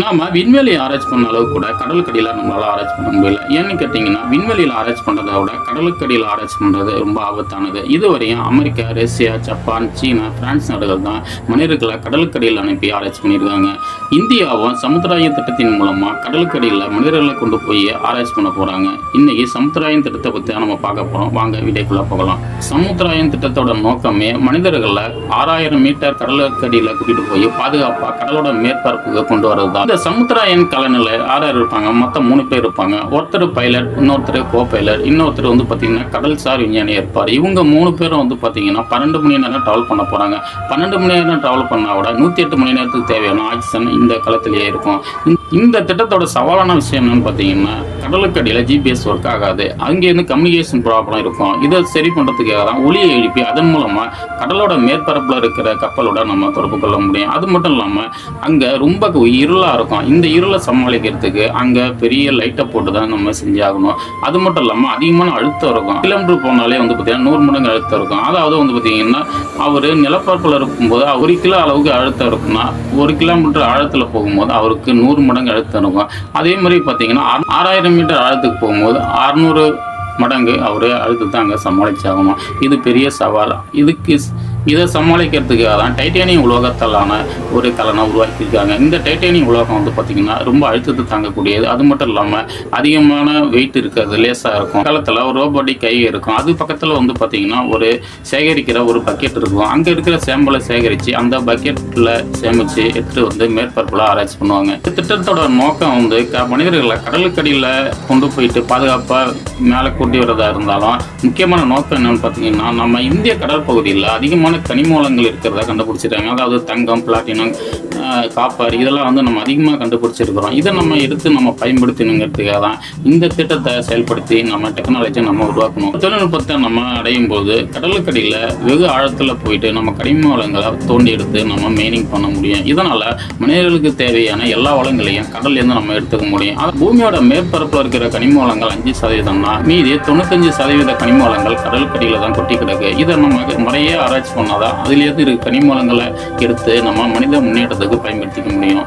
நாம் விண்வெளியை ஆராய்ச்சி பண்ண அளவு கூட கடலுக்கடியில் நம்மளால் ஆராய்ச்சி பண்ண முடியல. ஏன்னு கேட்டிங்கன்னா விண்வெளியில் ஆராய்ச்சி பண்ணுறதை விட கடலுக்கடியில் ஆராய்ச்சி பண்ணுறது ரொம்ப ஆபத்தானது. இதுவரையும் America Russia Japan China France நாடுகள் தான் மனிதர்களை கடலுக்கடியில் அனுப்பி ஆராய்ச்சி பண்ணியிருக்காங்க. இந்தியாவும் சமுத்திராய திட்டத்தின் மூலமாக கடலுக்கடியில் மனிதர்களை கொண்டு போய் ஆராய்ச்சி பண்ண போகிறாங்க இன்றைக்கி சமுத்திராயன் திட்டத்தை பற்றி நம்ம பார்க்க போகிறோம் வாங்க வீடியோக்குள்ளே போகலாம். சமுத்திராயன் திட்டத்தோட நோக்கமே மனிதர்களை ஆறாயிரம் மீட்டர் கடலுக்கடியில் கூட்டிகிட்டு போய் பாதுகாப்பாக கடலோட மேற்பரப்புக்கு கொண்டு வரது தான் இந்த சமுத்திராயன் கலனில் ஆறு ஆறு இருப்பாங்க மொத்தம் மூணு பேர் இருப்பாங்க. ஒருத்தர் பைலட் இன்னொருத்தர் கோ பைலட் இன்னொருத்தர் வந்து பார்த்தீங்கன்னா கடல்சார் விஞ்ஞானி இருப்பார். இவங்க மூணு பேரும் வந்து பார்த்தீங்கன்னா பன்னெண்டு மணி நேரம் ட்ராவல் பண்ண போகிறாங்க பன்னெண்டு மணி நேரம் ட்ராவல் பண்ணால் விட நூற்றி எட்டு மணி நேரத்துக்கு தேவையான ஆக்சிஜன் இந்த களத்திலேயே இருக்கும். இந்த- திட்டத்தோட சவாலான விஷயம் என்னன்னு பார்த்தீங்கன்னா கடலுக்கடியில் ஜிபிஎஸ் ஒர்க் ஆகாது. அங்கேருந்து கம்யூனிகேஷன் ப்ராப்ளம் இருக்கும். இதை சரி பண்ணுறதுக்காக தான் ஒளியை எழுப்பி அதன் மூலமாக கடலோட மேற்பரப்பில் இருக்கிற கப்பலோட நம்ம தொடர்பு கொள்ள முடியும். அது மட்டும் இல்லாமல் அங்கே ரொம்ப இருளாக இருக்கும். இந்த இருளை சமாளிக்கிறதுக்கு அங்கே பெரிய லைட்டை போட்டு தான் நம்ம செஞ்சாகணும். அது மட்டும் இல்லாமல் அதிகமான அழுத்தம் இருக்கும். கிலோமீட்டர் போனாலே வந்து பார்த்தீங்கன்னா நூறு மடங்கு அழுத்தம் இருக்கும். அதாவது வந்து பார்த்தீங்கன்னா அவர் நிலப்பரப்பில் இருக்கும்போது ஒரு கிலோ அளவுக்கு அழுத்தம் இருக்குன்னா ஒரு கிலோமீட்டர் ஆழத்தில் போகும்போது அவருக்கு நூறு மடங்கு அழுத்தம் இருக்கும் அதே மாதிரி பார்த்தீங்கன்னா ஆறாயிரம் மீட்டர் ஆழத்துக்கு போகும்போது அறுநூறு மடங்கு அவர் அழுத்தத்தை அங்கே சமாளிச்சாகணும் இது பெரிய சவால். இதுக்கு இதை சமாளிக்கிறதுக்காக தான் டைட்டானியம் உலோகத்தாலான ஒரு கலனை உருவாக்கியிருக்காங்க. இந்த டைட்டானியம் உலோகம் வந்து பார்த்திங்கன்னா ரொம்ப அழுத்தத்தை தாங்கக்கூடியது. அது மட்டும் இல்லாமல் அதிகமான வெயிட் இருக்கிறது லேசாக இருக்கும். காலத்தில் ஒரு ரோபோட்டிக் கை இருக்கும். அது பக்கத்தில் வந்து பார்த்திங்கன்னா ஒரு சேகரிக்கிற ஒரு பக்கெட் இருக்கும். அங்கே இருக்கிற சேம்பலை சேகரித்து அந்த பக்கெட்டில் சேமித்து எடுத்துகிட்டு வந்து மேற்பரப்பில் ஆராய்ச்சி பண்ணுவாங்க. இந்த திட்டத்தோட நோக்கம் வந்து மனிதர்களை கடலுக்கடியில் கொண்டு போயிட்டு பாதுகாப்பாக மேலே கூட்டி வரதா இருந்தாலும் முக்கியமான நோக்கம் என்னன்னு பார்த்தீங்கன்னா நம்ம இந்திய கடற்பகுதியில் அதிகமான கனிம வளங்கள் இருக்கிறத கண்டுபிடிச்சிருக்காங்க அதாவது தங்கம் பிளாட்டினம் காப்பர் இதெல்லாம் வந்து நம்ம அதிகமாக கண்டுபிடிச்சிருக்கிறோம். இதை நம்ம எடுத்து நம்ம பயன்படுத்தணுங்கிறதுக்காக தான் இந்த திட்டத்தை செயல்படுத்தி நம்ம டெக்னாலஜியை நம்ம உருவாக்கணும். தொழில்நுட்பத்தை நம்ம அடையும் போது கடலுக்கடியில் வெகு ஆழத்தில் போயிட்டு நம்ம கனிம வளங்களை தோண்டி எடுத்து நம்ம மெயினிங் பண்ண முடியும். இதனால் மனிதர்களுக்கு தேவையான எல்லா வளங்களையும் கடல்லேருந்து நம்ம எடுத்துக்க முடியும். அது பூமியோட மேற்பரப்பில் இருக்கிற கனிம வளங்கள் அஞ்சு சதவீதம்னா மீதி தொண்ணூத்தஞ்சு சதவீத கனிம வளங்கள் கடலுக்கடியில் தான் கொட்டி கிடக்கு. இதை நம்ம முறையே ஆராய்ச்சி பண்ணாதான் அதுலேருந்து இரு கனிம வளங்களை எடுத்து நம்ம மனித முன்னேற்றத்துக்கு பயன்படுத்திக்க முடியும்.